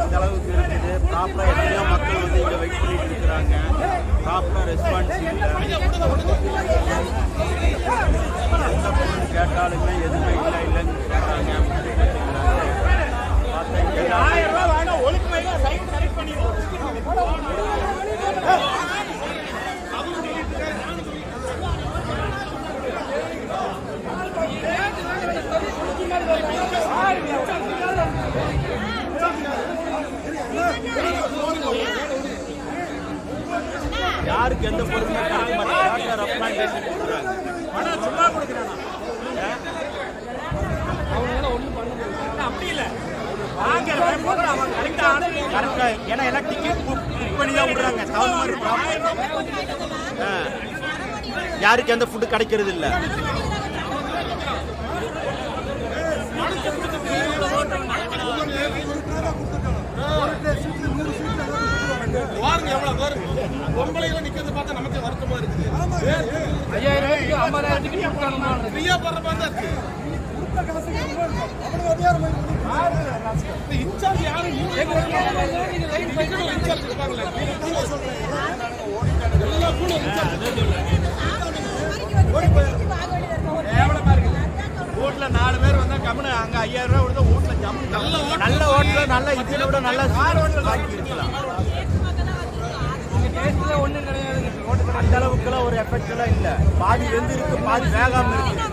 இந்த அளவுக்கு இருக்குது ப்ராப்பராக எத்தனையோ மக்கள் வந்து இங்கே வெயிட் பண்ணிட்டு இருக்கிறாங்க ப்ராப்பராக ரெஸ்பான்ஸ் இல்லை எந்த பொருள் கேட்டாலுமே எதுவுமே இல்லை இல்லைன்னு சொல்கிறாங்க பார்த்தா இங்கே எல்லாமே யாருக்கு எந்த பொருளுமே கொடுக்க மாட்டாங்க யார் ரெப்ரஸன்டேஷன் கொடுக்குறாங்க? கரெக்டா ஏன்னா எல்லாம் டிக்கெட் புக் பண்ணி தான் விடுறாங்க. யாருக்கு எந்த ஃபுட்டு கிடைக்கிறது இல்ல பாருங்க எவ்வளவு பேர்? பொம்பளைகளை நிக்கிறது பார்த்தா நமக்கு வருத்தமா இருக்குது. ஃப்ரீயா போடுற மாதிரி தான் இருக்கு. இந்த இன்சார்ஜ் யாரும் இன்சார்ஜ் இருப்பாங்களே எல்லா கூட வீட்ல நாலு பேர் வந்தா கம்முனு அங்க ஐயாயிரம் ரூபாய் கொடுத்தா வீட்ல ஜம்மு நல்ல நல்ல ஹோட்டல நல்ல இட்லி விட நல்ல வாங்கி இருக்கலாம் கடை ஒரு எஃபெக்ட் எல்லாம் இல்ல. பாதி வெந்து இருக்கு பாதி வேகாம இருக்கு.